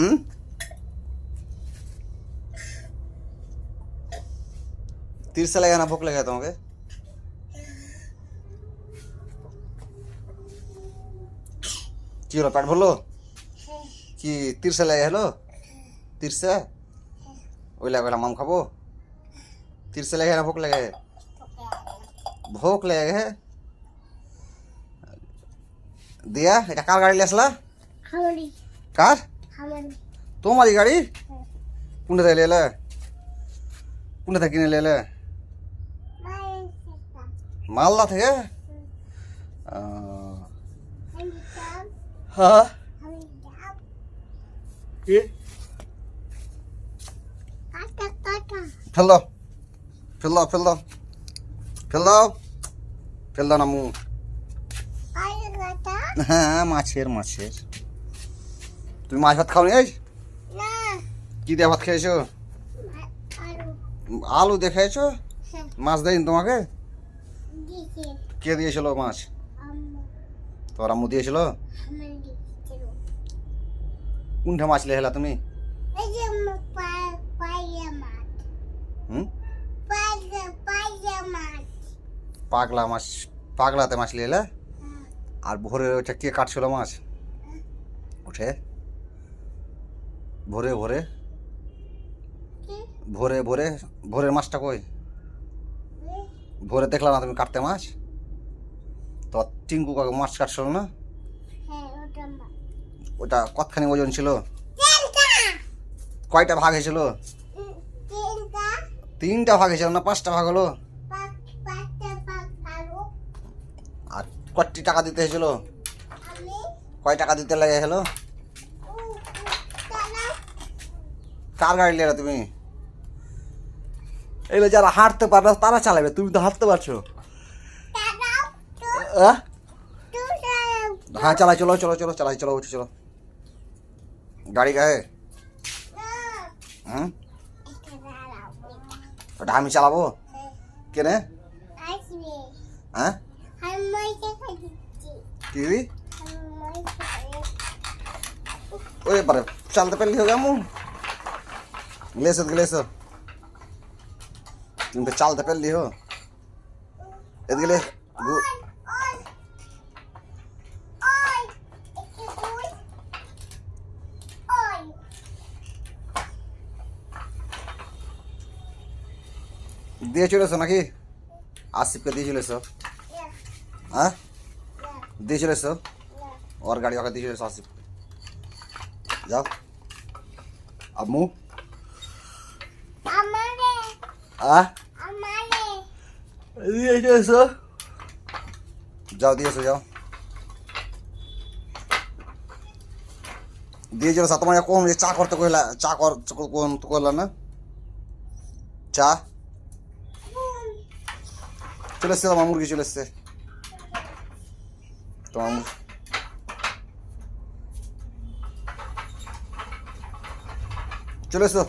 হুম তিরসে লাগে না ভোক লাগে তোমাকে কি হলো পেট ভরলো কি তিরসে লাগে হলো তিরসে ওই লাগে মাম খাব তিরসে লাগে না ভোক লাগে ভোক লাগে দিয়া এটা কার গাড়ি লেসলা হামারি কার হামারি তোমারই গাড়ি? কোনটা থেকে লেলে কোনটা থেকে কিনে লেলে মালদা থেকে? হ্যাঁ। কি? ফেল দাও। ফেল দাও ফেল দাও। ফেল দাও। ফেল দাও না মু। হ্যাঁ মাছের মাছের। তুমি মাছ ভাত খাও নি। এই কি দিয়ে ভাত খেয়েছো? আলু। দিয়ে খেয়েছো? হ্যাঁ। মাছ দেয়নি তোমাকে? কে দিয়েছিল মাছ? তোমার আম্মু দিয়েছিল? কোনটা মাছ লেহেলা তুমি? পাগলা মাছ পাগলাতে মাছ লেলে হ্যাঁ। আর ভোরে ওটা কে কাটছিল মাছ? উঠে। ভোরে ভোরে। ভোরে ভোরে। ভোরের মাছটা কই? ভোরে দেখলাম না তুমি কাটতে মাছ? তো টিঙ্কু কাকু মাছ কাটছিল না? হ্যাঁ ওটা কতখানি ওজন ছিল? কয়টা ভাগ হয়েছিল? তিনটা। ভাগ হয়েছিল না পাঁচটা ভাগ হলো? আর কটি টাকা দিতে হয়েছিল? কয় টাকা দিতে লাগে হলো? কার গাড়ি নিলে তুমি? এগুলো যারা হাঁটতে পারে না তারা চালাবে। তুমি তো হাঁটতে পারছ। হ্যাঁ চালাই চলো চলো চলো চালাই চলো উঠে চলো। গাড়ি গায়ে? হুম? ওটা আমি চালাবো? কেনে? হ্যাঁ? ওই পারে চালতে পারলি হবে আমু গেলেছো গেলেছো তুমি তো চালতে পারলি হো এদিকে লে গু- ওই ওই ওই ওই দিয়ে চলেছো নাকি আসিফকে দিয়ে চলেছো হ্যাঁ দিয়ে চলেছো ওর গাড়ি ওকে দিয়ে চলেছো আসিফ যাও আম্মু আমারে হ্যাঁ দিয়ে চলেছো যাও দিয়েছ যাও। দিয়ে চলেছো তোমার কোন চা করতে কইলা চা কর কোন করলা না? চা? চলে এসছে তোমার মুরগি চলে এসছে। তোমার মুর- চলে এসো।